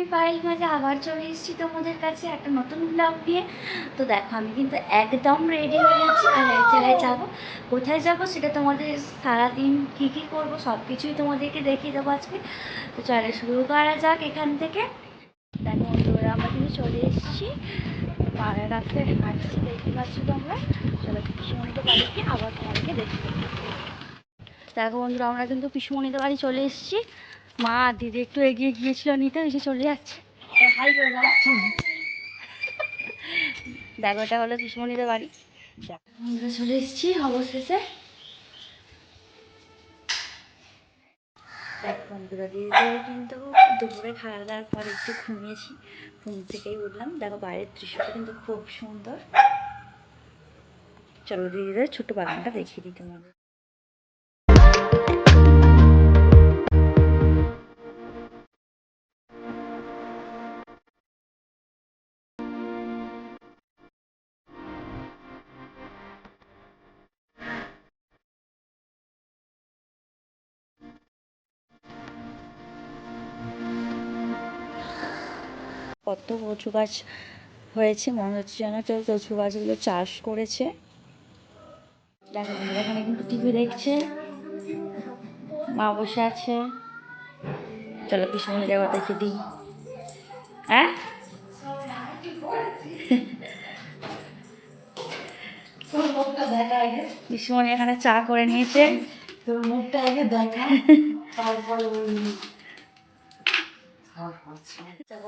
আমি পায়েল মাঝে আবার চলে এসেছি তোমাদের কাছে একটা নতুন ব্লগ নিয়ে। তো দেখো, আমি কিন্তু একদম রেডি হয়ে গেছি আর এক জায়গায় যাব। কোথায় যাব সেটা তোমাদের সারাদিন কী কী করব সব কিছুই তোমাদেরকে দেখিয়ে দেবো আজকে। তো চলে শুরু করা যাক এখান থেকে। দেখো বন্ধুরা, আমরা কিন্তু চলে এসেছি। পাড়ার রাস্তায় হাঁটছি, দেখতে পাচ্ছি তোমরা। চলো পিসুমণিতে বাড়িতে আবার তোমাদেরকে দেখতে দেখো বন্ধুরা, আমরা কিন্তু পিসুমণিতে বাড়ি চলে এসেছি। মা দিদি একটু এগিয়ে গিয়েছিল নিতে এসে চলে যাচ্ছে। দেখো এটা হলো পিসুমণিদের বাড়ি। আমরা চলে এসেছি অবশেষে। দেখ বন্ধুরা দিদিদের কিন্তু দুপুরে খাওয়া দাওয়ার পর একটু ঘুমিয়েছি। ঘুম থেকেই উঠলাম। দেখো বাইরের দৃশ্যটা কিন্তু খুব সুন্দর। চলো দিদিদের ছোট্ট বাগানটা দেখিয়ে দিই তোমাদের। কত কচু গাছ হয়েছে, মনে হচ্ছে যেন কেউ কচু গাছগুলো চাষ করেছে। এখানে কিন্তু টিভি দেখছে, মা বসে আছে। চলো পিছনে যাওয়া দেখে দিই। হ্যাঁ? পিসমণি এখানে চা করে নিয়েছে। তোর মুখটা আগে দেখা, তারপরে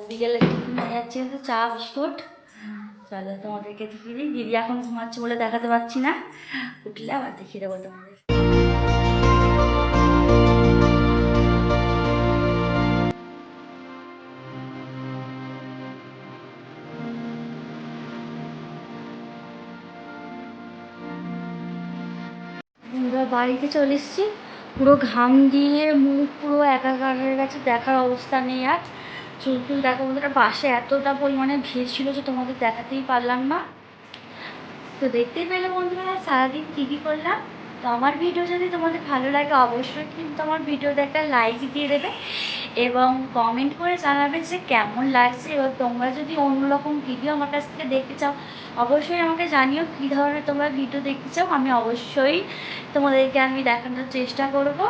বিকেলে টিফিন যাচ্ছে চা, বিস্কুট। চলো তোমাদেরকে দিদি এখন ঘুমাচ্ছে বলে দেখাতে পারছি না। উঠলে আবার দেখিয়ে দেবো তোমাদের। বাড়িতে চলে এসেছি। পুরো ঘাম দিয়ে মুখ পুরো একাকার হয়ে গেছে, দেখার অবস্থা নেই আর। চুল টুল দেখো বন্ধুরা বাসে এতটা পরিমাণে ভিড় ছিল যে তোমাদের দেখাতেই পারলাম না। তো দেখতেই পেলে বন্ধুরা, সারাদিন কী কী করলাম? তো আমার ভিডিও যদি তোমাদের ভালো লাগে, অবশ্যই কিন্তু আমার ভিডিওতে একটা লাইক দিয়ে দেবে এবং কমেন্ট করে জানাবে যে কেমন লাগছে এবং তোমরা যদি অন্যরকম ভিডিও আমার কাছ থেকে দেখতে চাও, অবশ্যই আমাকে জানিও কী ধরনের তোমরা ভিডিও দেখতে চাও। আমি অবশ্যই তোমাদেরকে আমি দেখানোর চেষ্টা করব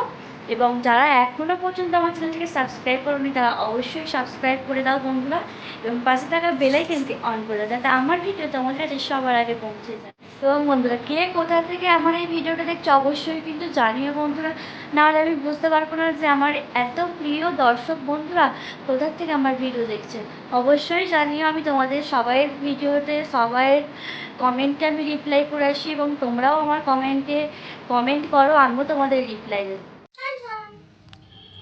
এবং যারা এখনও পর্যন্ত আমার চ্যানেলটিকে সাবস্ক্রাইব করোনি, তারা অবশ্যই সাবস্ক্রাইব করে দাও বন্ধুরা এবং পাশে থাকা বেলাই কিন্তু অন করে দাও, যাতে আমার ভিডিও তোমার কাছে সবার আগে পৌঁছে যায়। এবং বন্ধুরা, কে কোথা থেকে আমার এই ভিডিওটা দেখছে অবশ্যই কিন্তু জানিও বন্ধুরা। নাহলে আমি বুঝতে পারব না যে আমার এত প্রিয় দর্শক বন্ধুরা কোথা থেকে আমার ভিডিও দেখছে। অবশ্যই জানিও আমি তোমাদের সবাইয়ের ভিডিওতে, সবাইয়ের কমেন্টে আমি রিপ্লাই করে আসি এবং তোমরাও আমার কমেন্টে কমেন্ট করো, আমিও তোমাদের রিপ্লাই দেবো।